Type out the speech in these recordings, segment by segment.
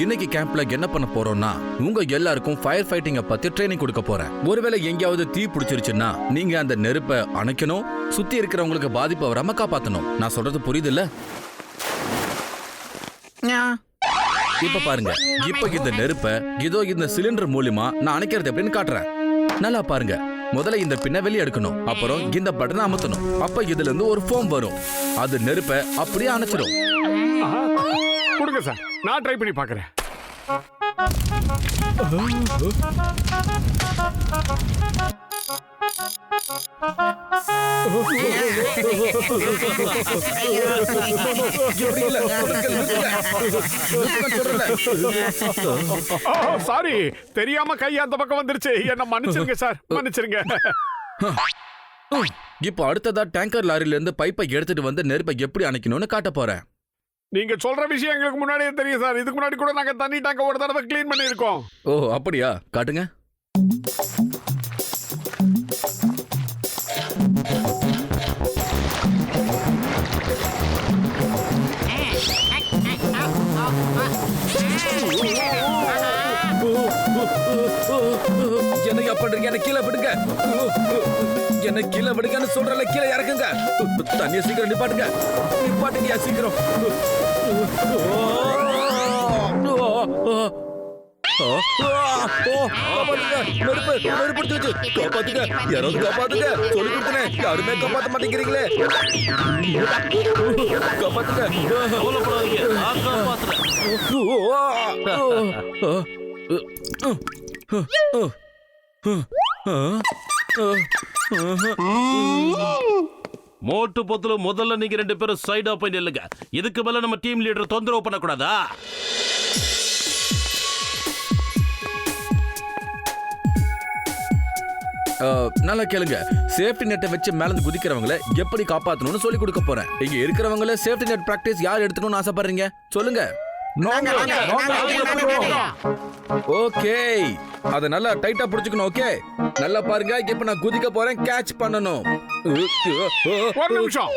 இன்னைக்கு கேம்ப்ல என்ன பண்ண போறோம்னா உங்க எல்லாருக்கும் ஃபயர் ஃபைட்டிங்க பத்தி ட்ரைனிங் கொடுக்க போறேன். ஒருவேளை எங்கேயாவது தீ பிடிச்சிருச்சுன்னா நீங்க அந்த நெருப்பை அணைக்கணும் சுத்தி இருக்கிறவங்களுக்கு பாதிப்பு வராம காப்பாத்தணும். நான் சொல்றது புரியுதுல்ல? இப்ப பாருங்க இப்ப இந்த நெருப்ப இதோ இந்த சிலிண்டர் மூலியமா நான் அணைக்கிறது எப்படின்னு காட்டுறேன். நல்லா பாருங்க முதல்ல இந்த பின்ன வெளிய எடுக்கணும் அப்புறம் இந்த பட்டனை அமுத்தணும். அப்ப இதுல இருந்து ஒரு ஃபோம் வரும். அது நெருப்ப அப்படியே அணைச்சிடும். கொடுங்க சார். நான் ட்ரை பண்ணி பார்க்கறேன். சாரி தெரியாம கை அந்த பக்கம் வந்துருச்சு. என்ன மன்னிச்சிருங்க சார். மன்னிச்சிருங்க. இப்போ அடுத்ததா டேங்கர் லாரில இருந்து பைப்பை எடுத்துட்டு வந்து நெருப்பை எப்படி அணைக்கணும்னு காட்ட போறேன். நீங்க சொல்ற விஷயம் எங்களுக்கு முன்னாடியே தெரியும் சார். இதுக்கு முன்னாடி கூட நாங்க தண்ணி டேங்க ஒரு தடவை க்ளீன் பண்ணியிருக்கோம். ஓ அப்படியா? காட்டுங்க. என்ன பண்றீங்க? என்ன கீழே விடுங்க என்ன கீழே விடுங்கன்னு சொல்றல கீழே இறக்குங்க தண்ணியை சீக்கிரம் நிப்பாட்டுங்க நிப்பாட்டுங்க சீக்கிரம் காப்பாத்துங்க. பிடிச்சிருச்சு. காப்பாத்துங்க. சொல்லி கொடுத்தனே. யாருமே காப்பாத்த மாட்டேங்கிறீங்களே. காப்பாத்துங்க. காப்பாத்துறேன். மோட்டு பொத்துல முதல்ல நீங்க ரெண்டு பேரும் சைடா போய் நில்லுங்க. இதுக்கு மேல நம்ம டீம் லீடர் தொந்தரவு பண்ணக்கூடாதா? நல்லா கேளுங்க. சேஃப்டி நெட்டை வச்சு மேல இருந்து குதிக்கிறவங்கள எப்படி காப்பாற்றணும்னு சொல்லி கொடுக்க போறேன். இங்க இருக்கிறவங்கள சேஃப்டி நெட் பிராக்டிஸ் யார் எடுத்துக்கணும்னு ஆசைப்படுறீங்க? சொல்லுங்க. ஓகே அத நல்லா டைட்டா புடிச்சுக்கணும் ஓகே நல்லா பாருங்க இப்ப நான் குதிக்க போறேன் கேட்ச் பண்ணணும். ஒரு நிமிஷம்.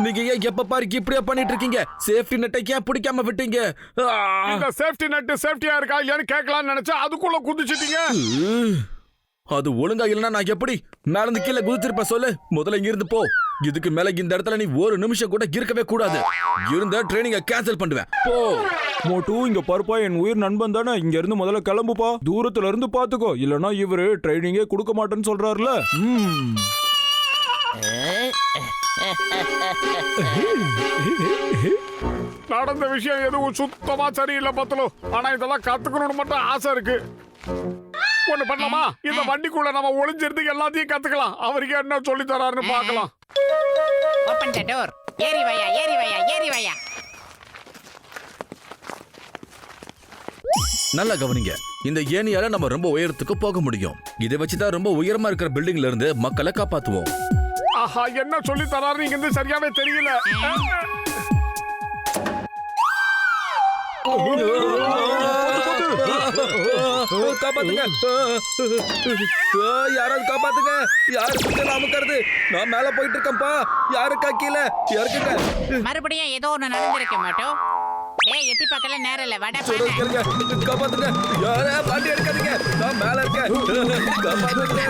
நீங்க ஏன் எப்ப இப்படியே பண்ணிட்டு இருக்கீங்க சேஃப்டி நெட்டை ஏன் பிடிக்காம விட்டீங்க? ஆ. இந்த சேஃப்டி நட்டு சேஃப்டியா இருக்கா இல்லையான்னு கேட்கலாம்னு நினைச்சா அதுக்குள்ள குதிச்சிட்டீங்க. அது ஒழுங்கா இல்லைன்னா நான் எப்படி? மேல இருந்து கீழே குதிச்சிருப்பேன் சொல்லு. முதல்ல இங்க இருந்து போ. இதுக்கு மேல இந்த இடத்துல நீ ஒரு நிமிஷம் கூட இருக்கவே கூடாது. இருந்த ட்ரைனிங்க கேன்சல் பண்ணுவேன். போ. மோட்டு இங்க பாருப்பா என் உயிர் நண்பன் தானே. இங்க இருந்து முதல்ல கிளம்புப்பா. தூரத்துல இருந்து பாத்துக்கோ. இல்லனா இவரு ட்ரைனிங்கே கொடுக்க மாட்டேன்னு சொல்றாருல. ம். நடந்த விஷயம் எதுவும் சுத்தமா சரியில்லை பத்தலோ. ஆனா இதெல்லாம் கத்துக்கணும்னு மட்டும் ஆசை இருக்கு. ஒண்ணு பண்ணலாமா? இந்த வண்டிக்குள்ள நம்ம ஒளிஞ்சிருந்து எல்லாத்தையும் கத்துக்கலாம். அவருக்கு என்ன சொல்லி தராருன்னு பார்க்கலாம். ஓபன் த டோர் ஏறி வாயா ஏறி வாயா ஏறி வாயா. நல்லா கவனிங்க. இந்த ஏணியால நம்ம ரொம்ப உயரத்துக்கு போக முடியும். இதை வச்சுதான் ரொம்ப உயரமா இருக்கிற பில்டிங்ல இருந்து மக்களை காப்பாத்துவோம். ஆஹா என்ன சொல்லி தராரு இங்க இருந்து சரியாவே தெரியல. காப்பாத்துங்க. யாராவது காப்பாத்துங்க. யாரு சுத்தல அமுக்கிறது? நான் மேல போயிட்டு இருக்கேன்ப்பா யாருக்கா கீழே? இறக்குங்க மறுபடியும் ஏதோ ஒண்ணு நடந்திருக்கு மாட்டோம். டேய் எட்டி பார்க்கல நேரம் இல்ல. வட சொல்றது பாரு. கேளுங்க காப்பாத்துங்க. யாரே பாண்டி எடுக்காதீங்க. நான் மேல இருக்கேன். காப்பாத்துங்க.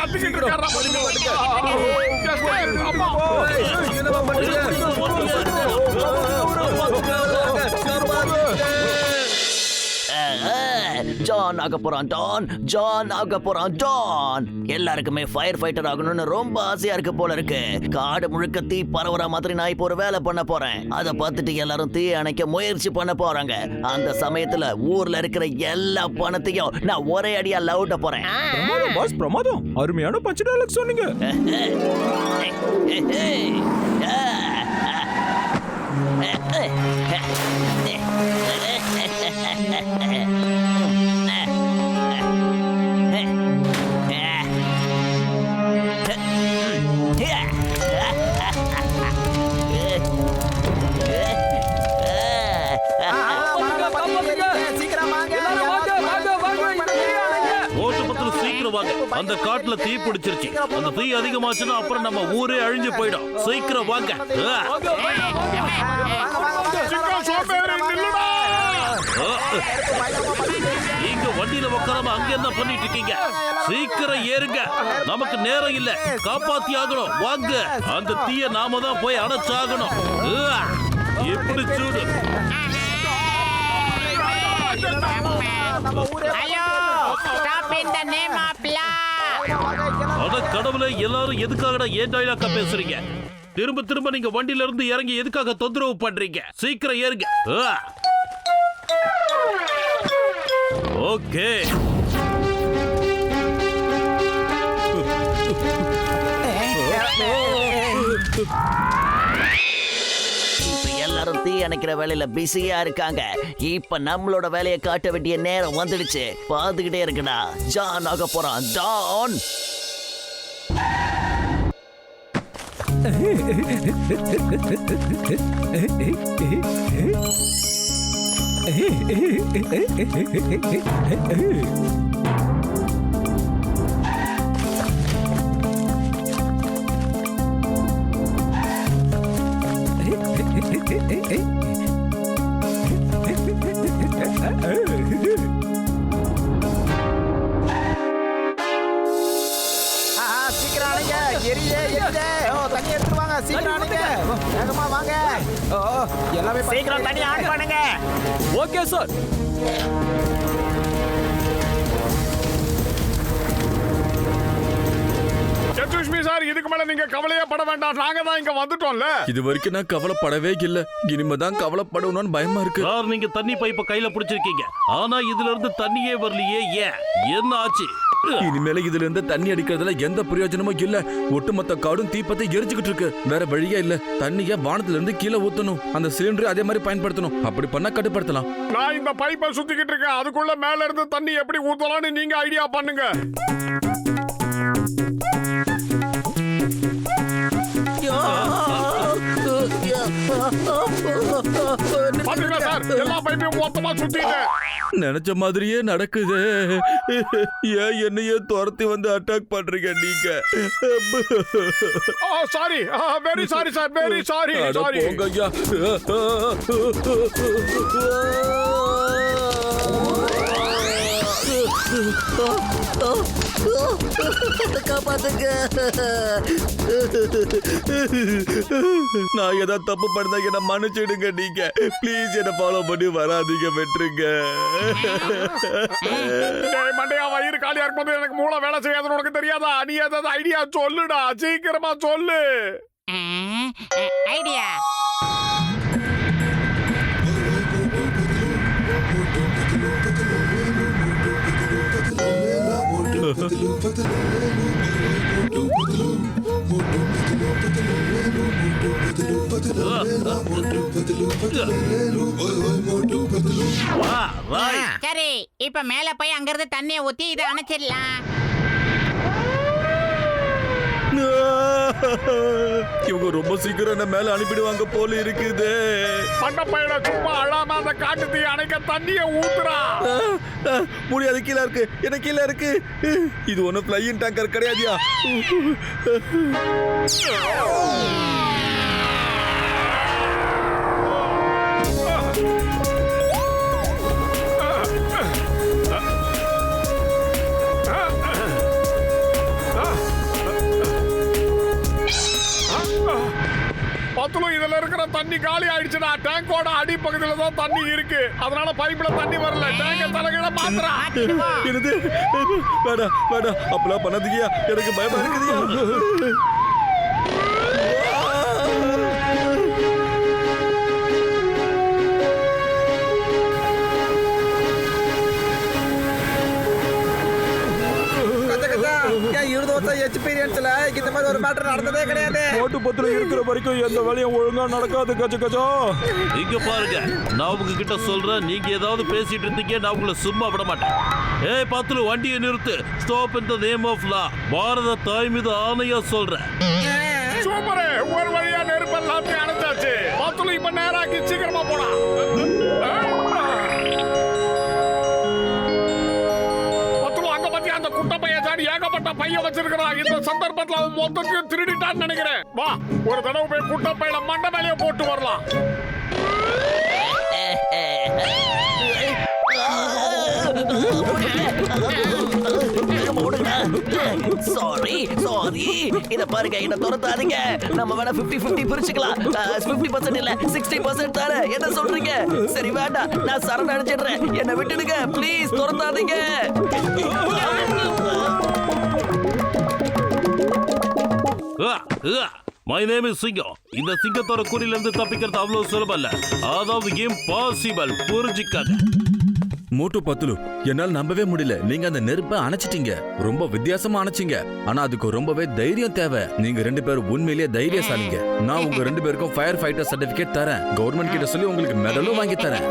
யார் இருக்காரா ஜான் ஆக போறான் டான் ஜான் ஆக போறான் டான் எல்லாருக்குமே ஃபயர் ஃபைட்டர் ஆகணும்னு ரொம்ப ஆசையா இருக்கு போல இருக்கு காடு முழுக்க தீ பரவுற மாதிரி நான் இப்போ ஒரு வேலை பண்ண போறேன் அதை பார்த்துட்டு எல்லாரும் தீ அணைக்க முயற்சி பண்ண போறாங்க அந்த சமயத்துல ஊர்ல இருக்கிற எல்லா பணத்தையும் நான் ஒரே அடியா லவுட்ட போறேன் பிரமாதம் பாஸ் பிரமாதம் அருமையான பச்சை டைலாக் சொன்னீங்க சீக்கிரம் அந்த காட்டுல தீ பிடிச்சிருச்சு. அந்த தீ அதிகமாச்சுன்னா அப்புறம் நம்ம ஊரே அழிஞ்சு போயிடும். சீக்கிரம் வாங்க. நீங்க வண்டியில உட்காராம அங்க என்ன பண்ணிட்டு இருக்கீங்க? சீக்கிரம் ஏறுங்க. நமக்கு நேரம் இல்ல. காப்பாத்தி ஆகணும். வாங்க. அந்த தீய நாம தான் போய் அணைச்சாகணும். ஆ. எப்படி சூடு. Hello stop in the name கடவுளை எல்லாரும் எதுக்காகடா ஏன் டைலாக்கா பேசுறீங்க? திரும்ப திரும்ப நீங்க வண்டியில இருந்து இறங்கி எதுக்காக தொந்தரவு பண்றீங்க? சீக்கிரம் ஏறுங்க. ஓகே. எல்லாரும் தீ அணைக்கிற வேலையில பிஸியா இருக்காங்க. இப்ப நம்மளோட வேலையை காட்ட வேண்டிய நேரம் வந்துடுச்சு. பாத்துக்கிட்டே இருக்குடா. ஜான் ஆக போறான். ஜான்! ஆஹா, சீக்கிரம் அணைங்க எரியுதே எரியுதே தண்ணி எடுத்துட்டு வாங்க. சீக்கிரம் வேகமா வாங்க. ஓ எல்லாமே சீக்கிரம் தண்ணி ஆன் பண்ணுங்க. Okay sir. சத்துஷ்மி சார் இதுக்கு மேல நீங்க கவலையே பட வேண்டாம். நாங்க தான் இங்க வந்துட்டோம்ல. இது வரைக்கும் நான் கவலைப்படவே இல்ல. இனிமேதான் கவலைப்படணும்னு பயமா இருக்கு. சார் நீங்க தண்ணி பைப்ப கையில பிடிச்சிருக்கீங்க. ஆனா இதுல இருந்து தண்ணியே வரலையே ஏன்? என்ன ஆச்சு? இனிமேல இதுல இருந்து தண்ணி அடிக்கிறதுல எந்த பிரயோஜனமும் இல்ல. ஒட்டுமொத்த காடும் தீப்பத்தை எரிச்சுக்கிட்டு இருக்கு. வேற வழியே இல்ல. தண்ணிய வானத்துல இருந்து கீழே ஊத்தணும். அந்த சிலிண்டர் அதே மாதிரி பயன்படுத்தணும். அப்படி பண்ணா கட்டுப்படுத்தலாம். நான் இந்த பைப்பை சுத்திக்கிட்டு இருக்கேன். அதுக்குள்ள மேல இருந்து தண்ணி எப்படி ஊத்தலாம்னு நீங்க ஐடியா பண்ணுங்க. எல்லா பைப்பையும் மொத்தமா சுத்திட்டேன். நினைச்ச மாதிரியே நடக்குது. ஏன் என்னையே துரத்தி வந்து அட்டாக் பண்றீங்க நீங்க? Sorry very sorry sir very sorry sorry ஐயா நான் ஏதாவது தப்பு பண்ணா என்ன மன்னிச்சிடுங்க நீங்க. ப்ளீஸ் என்ன ஃபாலோ பண்ணி வராதீங்க வெட்டுருங்க. டேய் மண்டையா வயிறு காலியா இருக்கும்போது எனக்கு மூளை வேலை செய்யாதுன்னு உனக்கு தெரியாதா? நீ ஏதாவது ஐடியா சொல்லுடா. சீக்கிரமா சொல்லு. ஐடியா சரி இப்ப மேல போய் அங்கிருந்து தண்ணியை ஊத்தி இதை அணைச்சிடலாம். இவங்க ரொம்ப சீக்கிரம் என்ன மேல அனுப்பிடுவாங்க போல இருக்குது. மண்ட பையனை சும்மா அழாம அந்த காட்டு தீ அணைக்க தண்ணிய ஊத்துறா. முடியாது கீழே இருக்கு. என்ன கீழே இருக்கு? இது ஒன்றும் ஃப்ளையிங் டேங்கர் கிடையாதுயா. பத்துலும் இதுல இருக்கிற தண்ணி காலி ஆயிடுச்சுடா. டேங்கோட அடிப்பகுதியில தான் தண்ணி இருக்கு. அதனால பைப்ல தண்ணி வரல. டேங்க மாத்துறா. மாத்திடுவோம் என்னது? வேண்டாம் வேண்டாம் அப்பெல்லாம் பண்ணாதீங்கயா எனக்கு பயமா இருக்குதுயா எக்ஸ்பீரியன்ஸ்ல இந்த மாதிரி ஒரு மேட்டர் நடந்ததே கிடையாது. ஓட்டு பத்திரம் இருக்கிற வரைக்கும் எந்த வேலையும் ஒழுங்கா நடக்காது கஜ கஜா. இங்க பாருங்க நான் உங்ககிட்ட சொல்றேன் நீங்க ஏதாவது பேசிட்டு இருந்தீங்க நான் உங்களை சும்மா விட மாட்டேன். ஏய் பாத்துல வண்டியை நிறுத்து. Stop in the name of law பாரத தாய் மீது ஆணையா சொல்றேன். சூப்பர் ஒரு வழியா நெருப்பு எல்லாத்தையும் அணைச்சாச்சு பத்துலும் இப்ப நேராக்கி சீக்கிரமா போடா பைய பையன் வச்சிருக்கிறான் இந்த சந்தர்ப்பத்துல அவன் மொத்தத்தையும் திருடிட்டான்னு நினைக்கிறேன். வா ஒரு தடவை போய் குட்ட பையில மண்ட மேலேயே போட்டு வரலாம். சாரி சாரி இத பாருங்க என்ன துரத்தாதீங்க. நம்ம வேணா 50 50 பிரிச்சுக்கலாம். பிப்டி பர்சன்ட் இல்ல சிக்ஸ்டி பர்சன்ட் தானே? என்ன சொல்றீங்க? சரி வேண்டாம். நான் சரண் அடிச்சிடுறேன் என்ன விட்டுடுங்க. ப்ளீஸ் துரத்தாதீங்க. மை நேம் இஸ் சிங்கம் இந்த சிங்கத்தோட குறியில இருந்து தப்பிக்கிறது அவ்வளவு சுலபம் இல்ல அதாவது இம்பாசிபிள் புரிஞ்சுக்காங்க மூட்டு பத்துலு என்னால நம்பவே முடியல நீங்க அந்த நெருப்பை அணைச்சிட்டீங்க ரொம்ப வித்தியாசமா அணைச்சிங்க ஆனா அதுக்கு ரொம்பவே தைரியம் தேவை நீங்க ரெண்டு பேரும் உண்மையிலேயே தைரியசாலிங்க நான் உங்க ரெண்டு பேருக்கும் ஃபயர் ஃபைட்டர் சர்டிபிகேட் தரேன் கவர்மெண்ட் கிட்ட சொல்லி உங்களுக்கு மெடலும் வாங்கி தரேன்